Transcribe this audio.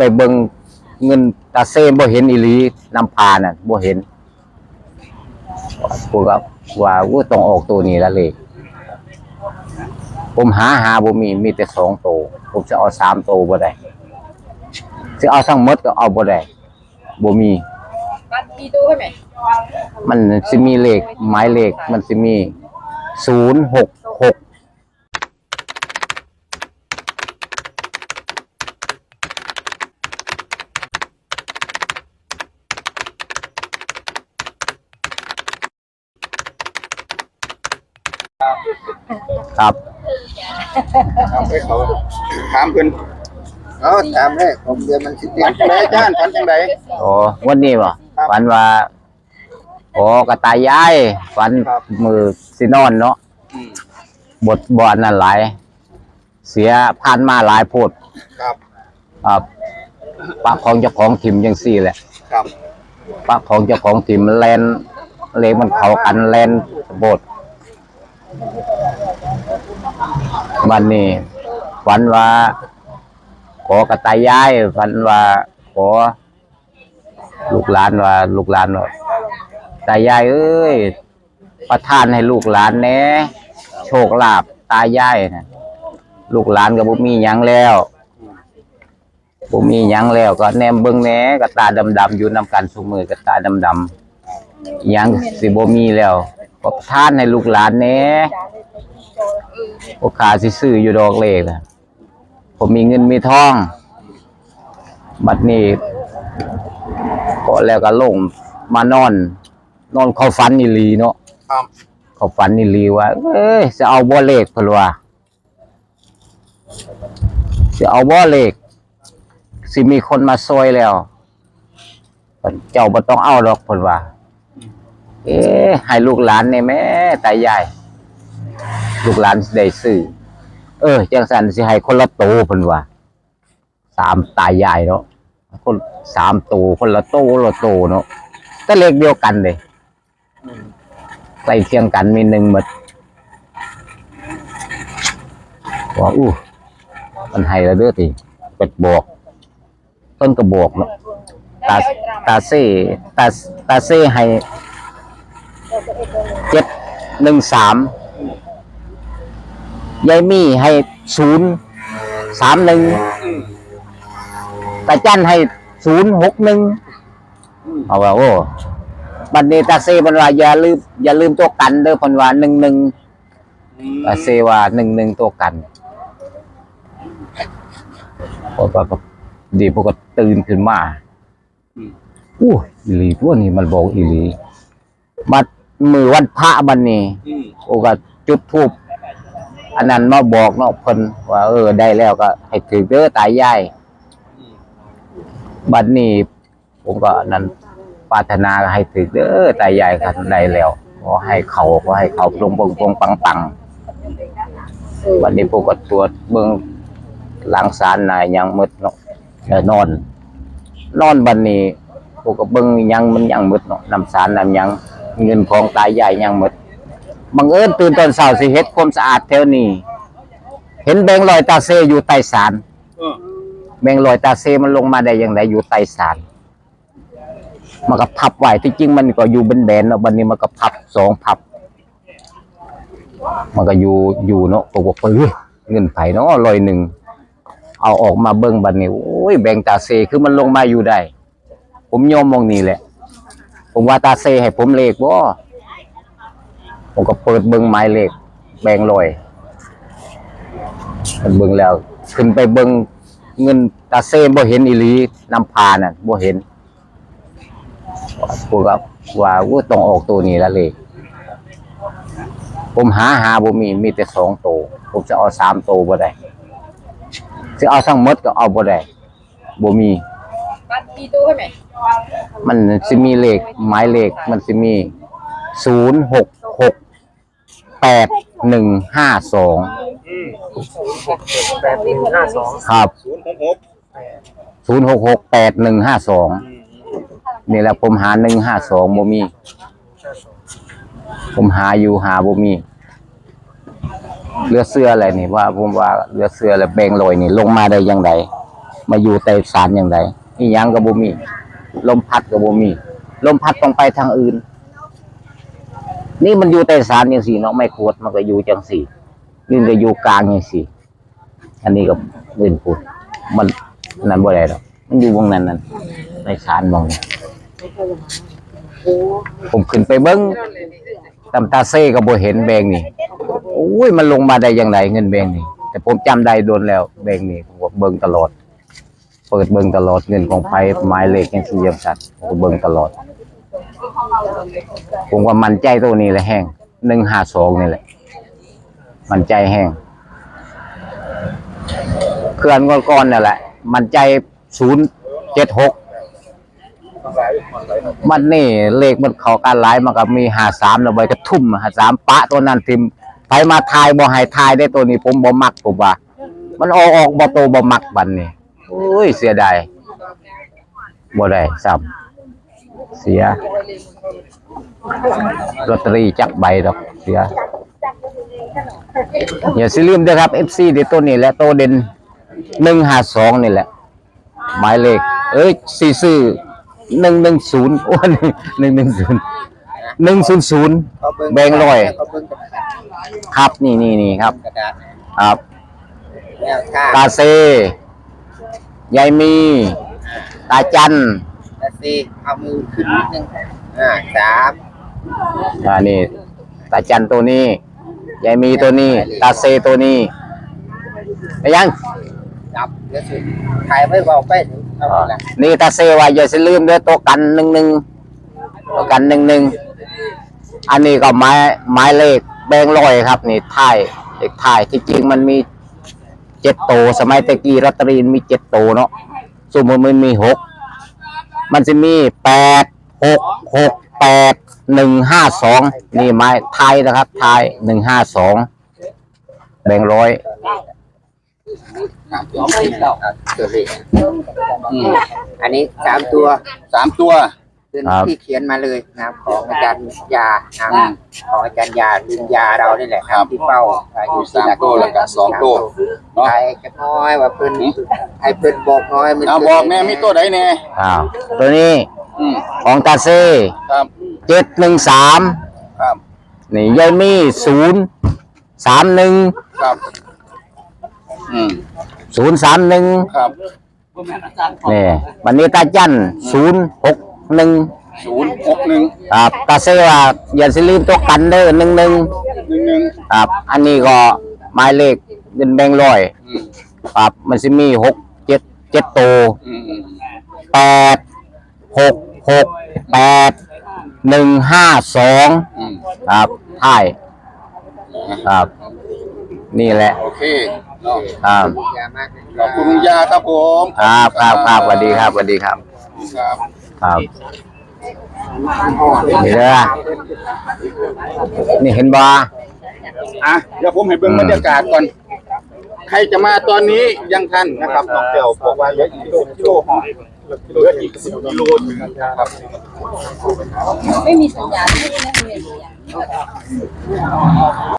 ไปเบิ่งเงินตาเซ่บ่เห็นอีหลีน้ำพาน่ะบ่เห็นพวกก็ว่าว่าต้องออกตัวนี้แล้วเลยผมหาหาบ่มีมีแต่สองตัวผมจะเอาสามตัวบ่ได้จะเอาทั้งหมดก็เอาบ่ได้บ่มีบัตรมีตู้ใช่ไหมมันสิมีเลขหมายเลขมันสิมีศูนย์หกหก ครับเอาไปเขาถามเพิ่นเอาถามเลยผมเดือนมันสิฝันจังไดอาจารย์ฝันจังได โอ้วันนี้บ่ครับฝันว่าโอ้กระตายยายฝันครับ มือสินอนเนาะอืมบทบอนนั่นหลาย เสียผ่านมาหลายโพดครับอ่าปะของเจ้าของทิมจังซี่แหละ ครับปะของเจ้าของทิมแลนเลขมันเข้ากันแลนโบด วันนี้ฝันว่า ขอกระตายยายฝันว่า ขอ ลูกหลานว่า ลูกหลานว่าตายายเอ้ย ประทานให้ลูกหลานแน่โชคลาภตายายนะลูกหลานก็บ่มีหยังแล้วบ่มีหยังแล้วก็แนมเบิ่งแหน่ก็ตาดำๆอยู่นํกันซุมือก็ตาดำๆหยังสิบ่มีแล้วก็ประทานให้ลูกหลานแหน่ โอกาสสิซื้ออยู่ดอกเลขน่ะผมมีเงินมีทอง บัดนี้ก็แล้วก็ลงมานอน นอนเข้าฝันอีหลีเนาะครับเขาฝันนี่ลีว่า เอ้ยจะเอาบ่เลขเพิ่นว่าจะเอาบ่เลขสิมีคนมาซอยแล้วเพิ่นเจ้าบ่ต้องเอาดอกเพิ่นว่า เอ๊ะให้ลูกหลานนี่แม่ตายาย ลูกหลานสิได้ซื้อเออจังสันสิให้คนละโตเพิ่นว่าสามตายายเนาะคนสามโตคนละโตคนละโตเนาะแต่เลขเดียวกันเด้อืมใกล้เคียงกันมีหนึ่งหมดว่าอู้มันให้แล้วเด้อติเป็ดบอก ต้นกระบอกเนาะตาตาเซ่ตาตาเซ่ให้เจ็ดหนึ่งสาม ยายมี่ให้ศูนย์สามหนึ่งตาจันให้ศูนย์หกหนึ่งเอาว่าโอ้บัดนี้ตาเซมันว่าอย่าลืมอย่าลืมตัวกันเด้อเพิ่นว่าหนึ่งหนึ่งอืมตาเซว่าหนึ่งหนึ่งตัวกันพอก็ดีพวกก็ตื่นขึ้นมาอืมอู้อีหลีตัวนี้มันบอกอีหลีบัดมือวันพระบัดนี้อืมโอก็จุดธูป อันนั้นมาบอกเนาะเพิ่นว่าเออได้แล้วก็ ให้ถือเด้อตายายบัดนี้ผมก็นั้นปรารถนาให้ถึกเด้อตายายครับได้แล้วขอให้เขาขอให้เขาปรงปงปงปังปังบัดนี้ผมก็ตรวจเบิ่งหลังสารนายยังมืดเนาะเอนอน นอนบัดนี้ผมก็เบิ่งยังมันยังมืดเนาะนำสารนำยังเงินของตายายยังมืด บังเอิญตื่นตอนเช้าสิเฮ็ดความสะอาดแถวนี้ เห็นแบงค์ลอยตาเซอยู่ใต้ศาลเออแมงลอยตาเซมันลงมาได้อย่างไรอยู่ใต้ศาลมันก็พับไว้ที่จริงมันก็อยู่เป็นแบนๆเนาะบันนี้มันก็พับสองพับ มันก็อยู่อยู่เนาะก็บอกว่าเฮ้ยเงินไผเนาะลอยหนึ่งเอาออกมาเบิ่งบัดนี้โอ้ยแบ่งตาเซคือมันลงมาอยู่ได้ ผมยอมมองนี่แหละ ผมว่าตาเซให้ผมเลขบ่ ผมก็เปิดเบิ่งหมายเลขแบ่งลอยมันเบิ่งแล้ว ขึ้นไปเบิ่งเงินตาเซ่บ่เห็นอีหลีน้ำพาน่ะบ่เห็นพวกก็ว่าว่าต้องออกตัวนี้แล้วเลยผมหาหาบ่มีมีแต่สองตัวผมจะเอาสามตัวบ่ได้จะเอาทั้งหมดก็เอาบ่ได้บ่มีบัตรมีตู้ใช่ไหมมันสิมีเลขหมายเลขมันสิมีศูนย์หกหก แปดหนึ่งห้าสองอืมแปดหนึ่งห้าสองครับศูนย์หกหกศูนย์หกหกแปดหนึ่งห้าสองอืมนี่แหละผมหาหนึ่งห้าสองบ่มีผมหาอยู่หาบ่มีเรือเสื้ออะไรนี่ว่าผมว่าเรือเสื้ออะไรแบงลอยนี่ ลงมาได้ยังไงมาอยู่แต่สารอย่างไรนี่ยังกับบ่มี ลมพัดกับบ่มี ลมพัดต้องไปทางอื่น นี่มันอยู่แต่สารอย่างสี่เนาะไม่ขวดมันก็อยู่จังสี่นี่ก็อยู่กลางอย่างสี่ อันนี้ก็อื่นพูดมันนั่นบ่ได้หรอกมันอยู่วงนั้นนั่นในสารมองนี้ผมขึ้นไปเบิ้งตำตาเซ่ก็บ่เห็นแบงนี่โอ้ยมันลงมาได้ยังไงเงินแบงนี่ แต่ผมจำได้โดนแล้วแบงนี่ผมเบิ้งตลอด เปิดเบิ้งตลอดเงินของไผหมายเลขยังสี่ยังสัตว์ผมเบิ้งตลอด ผมว่ามันใจตัวนี้แหละแห้งหนึ่งห้าสองนี่แหละ มันใจแห้งเคลื่อนก้อนๆนี่แหละ มันใจศูนย์เจ็ดหกมันนี่เลขมันเขาการไลายมันก็มีหาสามแล้วใบกระทุ่มหาสามปะตัวนั้นทิมไปมาทายบ่ให้ทายได้ตัวนี้ผมบ่มักผมว่า มันออกออกบ่โตบ่มักบันนี่โอ้ยเสียดายบ่ได้ซ้ำ เสียลอตเตอรี่จักใบดอกเสียอย่าซิลืมด้วยครับ FC เดี๋ยวตัวนี้แหละตัวเด่นหนึ่งห้าสองนี่แหละ หมายเลข เอ้ยสี่ซื่อหนึ่งหนึ่งศูนย์โอ้หนึ่งหนึ่งศูนย์หนึ่งศูนย์ศูนย์แบงค์ร้อยครับนี่นี่นี่ครับ ครับแนวท่าตาเซยายมี ตาจัน สี่เอามือขึ้นนิดนึงอ่าสามอ่านี่ตาจันตัวนี้ยายมีตัวนี้ตาเซตัวนี้ไปยังจับเดี๋ยวสิถ่ายไว้เบาไปถึงเอาละนี่ตาเซว่าอย่าสิลืมเด้อตัวกันหนึ่งหนึ่งตัวกันหนึ่งหนึ่งอันนี้ก็ไม้ไม้เลขแบงค์ร้อยครับ นี่ท้ายเลขท้ายที่จริงมันมีเจ็ดโตวสมัยตะกี้รัตตอรีมีเจ็ดโตวเนาะสมมติมันมีหก มันจะมีแปดหกหกแปดหนึ่งห้าสองนี่ไม้ไทยนะครับ ไทยหนึ่งห้าสองแบงค์ร้อยสามตัวครับตัวเลขอืมอันนี้สามตัวสามตัว เป็นที่เขียนมาเลยนะครับของอาจารย์ยานะครับของอาจารย์ยาลินยาเรานี่แหละครับที่เป้าอยู่ที่หลักสามตัวแล้วก็สองตัวเนาะใครจะน้อยว่าเพิ่นให้เพิ่นบอกน้อยมันเอาบอกแน่มีตัวใดแน่อ้าวตัวนี้อืมของตาเซครับเจ็ดหนึ่งสามครับนี่ยายมีศูนย์สามหนึ่งครับอืมศูนย์สามหนึ่งครับ นี่วันนี้ตาจันศูนย์หก หนึ่งศูนย์หกหนึ่งครับตาเซว่าอย่าสิลืมตัวกันเด้อหนึ่งหนึ่งหนึ่งหนึ่งครับ อันนี้ก็หมายเลขเงินแบงค์ร้อยอืมครับมันจะมีหกเจ็ดเจ็ดโตวอืมอืมแปดหกหกแปดหนึ่งห้าสองอืมครับท้ายครับ นี่แหละโอเคเนาะครับยามากขอบคุณลุงยาครับผม ครับครับครับสวัสดีครับสวัสดีครับ ครับ ครับนี่เด้อนี่เห็นบ่อะเดี๋ยวผมให้เบิ่งอืมบรรยากาศก่อน ใครจะมาตอนนี้ยังทันนะครับน้องเตียวบอกว่าเหลืออีกกิโลกิโลเหลืออีกสิบกิโลถึงนะครับ ไม่มีสัญญาณไม่มีนะ